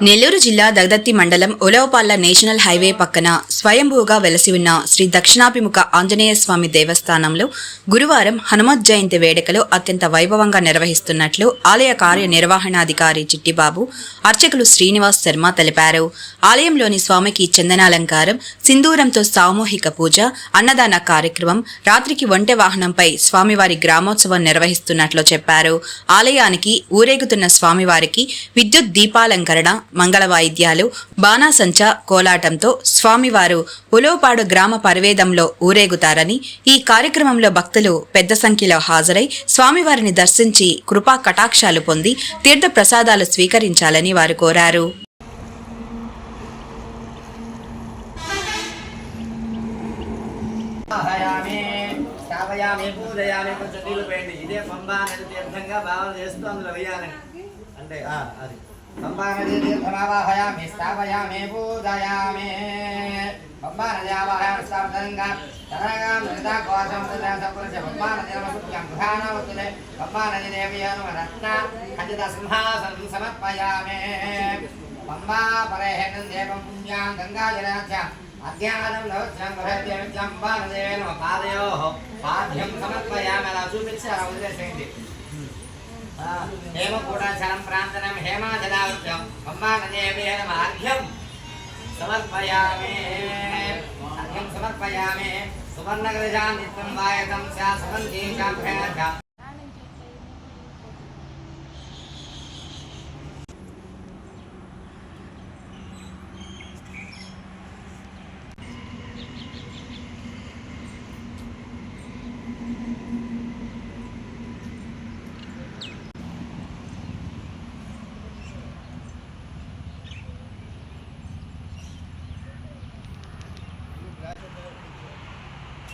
నెల్లూరు జిల్లా దగదత్తి మండలం ఒలవపాల్ల national highway పక్కన స్వయంభూగా వెలసి ఉన్న శ్రీ దక్షిణాభిముఖ ఆంజనేయ స్వామి దేవస్థానంలో గురువారం హనుమత్ జయంతి వేడుకలు అత్యంత వైభవంగా నిర్వహిస్తున్నట్లు ఆలయ కార్యనిర్వహణాధికారి చిట్టిబాబు అర్చకులు శ్రీనివాస్ శర్మ తెలిపారు. ఆలయంలోని స్వామికి చందనాలంకారం సింధూరంతో సామూహిక పూజ అన్నదాన కార్యక్రమం రాత్రికి ఒంటె వాహనంపై స్వామివారి గ్రామోత్సవం నిర్వహిస్తున్నట్లు చెప్పారు. ఆలయానికి ఊరేగుతున్న స్వామివారికి విద్యుత్ దీపాలంకరణ మంగళ వాయిద్యాలు బాణాసంచ కోలాటంతో స్వామివారు ఉలోపాడు గ్రామ పరివేదంలో ఊరేగుతారని ఈ కార్యక్రమంలో భక్తులు పెద్ద సంఖ్యలో హాజరై స్వామివారిని దర్శించి కృపా కటాక్షాలు పొంది తీర్థ ప్రసాదాలు స్వీకరించాలని వారు కోరారు. స్థాపయామి పూజయామి కొంచెం నీళ్ళు పోయండి. ఇదే పంబా తీర్థంగా భావన చేస్తూ అందులో వేయాలని అంటే అది. పంబా నది స్థాపయామి పూజయామి పంబా నది ఆవాహయామి స్థాపనంగా తరంగా మృదా సపురుష పంబా నది నమస్కృత్యం ప్రధానవతులే పంబా నది రత్న ఖచ్చిత సింహాసనం సమర్పయామి పంబా పరేహేనం దేవం పుణ్యాం గంగా జలాధ్యాం నవత్యం వరద్యం బాలదేవేన పాదయో పాద్యం సమర్పయామి అలా చూపించి అలా వదిలేసేయండి కూడా చలం హేమాజలావృత్యం అమ్మానదేవేన అర్ఘ్యం సమర్పయామి. అర్ఘ్యం సమర్పయామి సువర్ణగజాం నిత్యం వాయకం